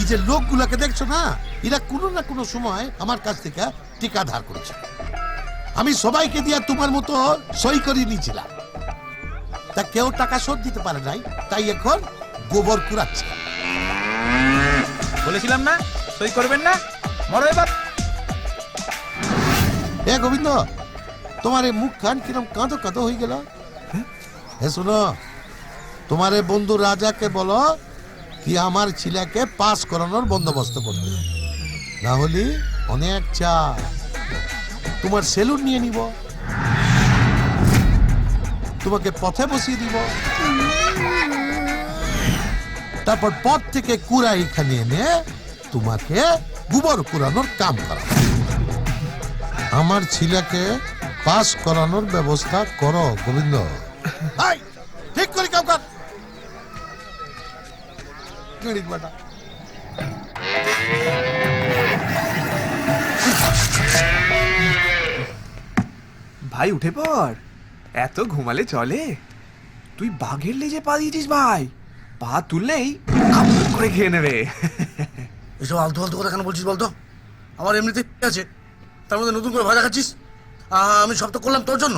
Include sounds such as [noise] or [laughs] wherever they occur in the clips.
এই যে লোকগুলোকে দেখছ না এরা কোনো না কোনো সময় আমার কাছ থেকে টিকা ধার করেছে। আমি সবাইকে দিয়ে তোমার মতো সই করে নিয়েছিলাম। তা কেউ টাকা শোধ দিতে পারে নাই তাই এখন গোবর কুড়াচ্ছে। বলেছিলাম না সই করবেন না মরো এবার। এ গোবিন্দ তোমার এই মুখ খান কিরম কাঁদো কাঁদো হয়ে গেল? হে শুনো তোমার বন্ধু রাজাকে বলো কি আমার ছেলেকে পাস করানোর বন্দোবস্ত করতে না হলে অনেক চা। তোমার সেলুন নিয়ে নিব। তোমাকে পথে বসিয়ে দিব। তারপর পথ থেকে কুড়া এখানে এনে তোমাকে গোবর কুড়ানোর কাম করাবো আমার ছেলেকে পাস করানোর ব্যবস্থা করো, গোবিন্দ। ঠিক করে কাম কর কিড়িক বেটা ভাই উঠে পড়। এত ঘুমালে চলে। তুই বাঘের লেজে পা দিয়েছিস ভাই। পা তুললেই করে খেয়ে নেবে। এসব আলতু ফালতু কথা কেন বলছিস বলতো? আমার এমনিতে আছে। তার মধ্যে নতুন করে ভাজা খাচ্ছিস? আমি সব তো করলাম তোর জন্য।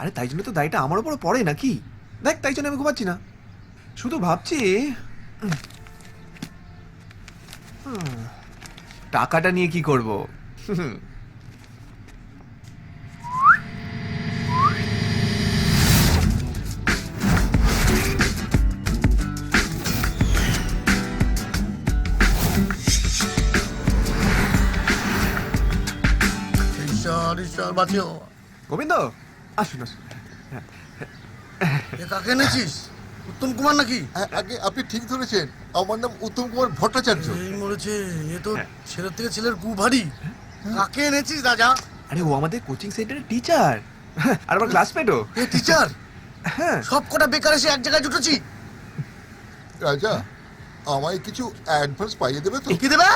আরে তাই জন্য তো দায়টা আমার উপর পড়ে নাকি? দেখ তাই জন্য আমি ঘুমাচ্ছি না। শুধু ভাবছি টাকাটা নিয়ে কি করব? ঈশ্বর ঈশ্বর বাঁচিও। গোবিন্দ আসুন আসুন। কাকে এনেছিস? উত্তম কুমার নাকি? আ- আগে আপনি ঠিক ধরেছেন। আমার নাম উত্তম কুমার ভট্টাচার্য। মরেছে এ তো ছেলের থেকে ছেলের গু ভারী। কাকে এনেছিস রাজা? আরে ও আমাদের কোচিং সেন্টারের টিচার আর আমার ক্লাসমেটও এ টিচার [laughs] হ্যাঁ। সব কটা বেকার এসে এক জায়গায় জুটেছি। রাজা আমায় কিছু অ্যাডভান্স পাইয়ে দেবে তো? কি দেবে?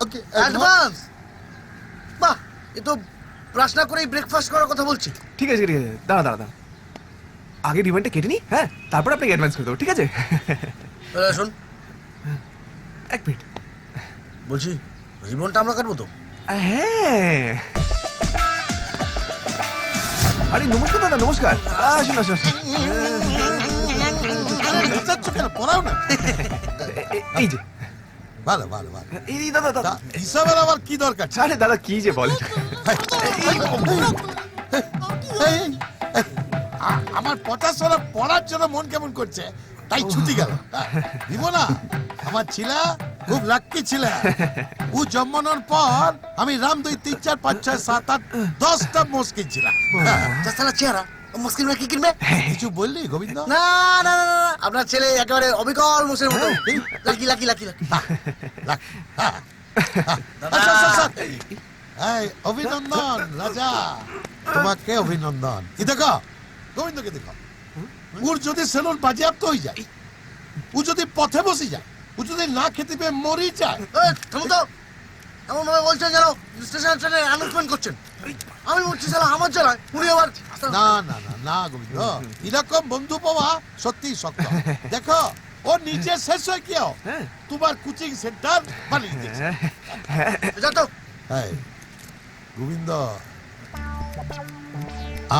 ওকে অ্যাডভান্স বাহ এ তো ব্রাশ না করেই ব্রেকফাস্ট করার কথা বলছে। ঠিক আছে ঠিক আছে। দাঁড়া দাঁড়া দাঁড়া। আগে রিমান্ডটা কেটে নি হ্যাঁ? তারপর আপনাকে অ্যাডভান্স করে দেবো ঠিক আছে? শোন এক মিনিট বলছি রিবনটা আমরা কাটবো তো? হ্যাঁ। আরে নমস্কার দাদা নমস্কার। আসুন আসুন পড়াও না এই যে। ভালো ভালো ভালো। এই দাদা দাদা। হিসাবের আবার কি দরকার? আরে দাদা কি যে আ- আমার পটাশ ওরা পড়ার জন্য মন কেমন করছে? তাই ছুটি গেল। দিব না আমার ছিলা খুব লাক্কি ছিল। ও জন্মানোর পর আমি রাম দুই তিন চার পাঁচ ছয় সাত আট দশটা মুশকিল ছিলাম। হ্যাঁ, চেহারা মুশকিল কি কিনবে? কিছু বললি গোবিন্দ? না না না আপনার ছেলে একেবারে অবিকল মুসের মতো। Lucky lucky lucky lucky. হ্যাঁ, হ্যাঁ। আচ্ছা, আচ্ছা, আচ্ছা। অভিনন্দন রাজা। তোমাকে অভিনন্দন। কি দেখো? গোবিন্দকে দেখো। ওর যদি সেলুন বাজেয়াপ্ত হয়ে যায় ও যদি পথে বসে যায় ও যদি না খেতে পেয়ে মরি যায়। তো। এমন ভাবে বলছেন যেন স্টেশন ট্রেনে অ্যানাউন্সমেন্ট করছেন। আমি বলছি আমার জেলায় উনি আবার না না না না গোবিন্দ। এরকম বন্ধু পাওয়া সত্যি শক্ত। দেখো ও নিজে শেষ হয়ে গিয়েও হ্যাঁ। তোমার কোচিং সেন্টার বানিয়ে দিয়েছে। যা তো। এই, গোবিন্দ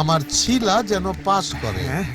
আমার ছিলা যেন পাস করে। হ্যাঁ।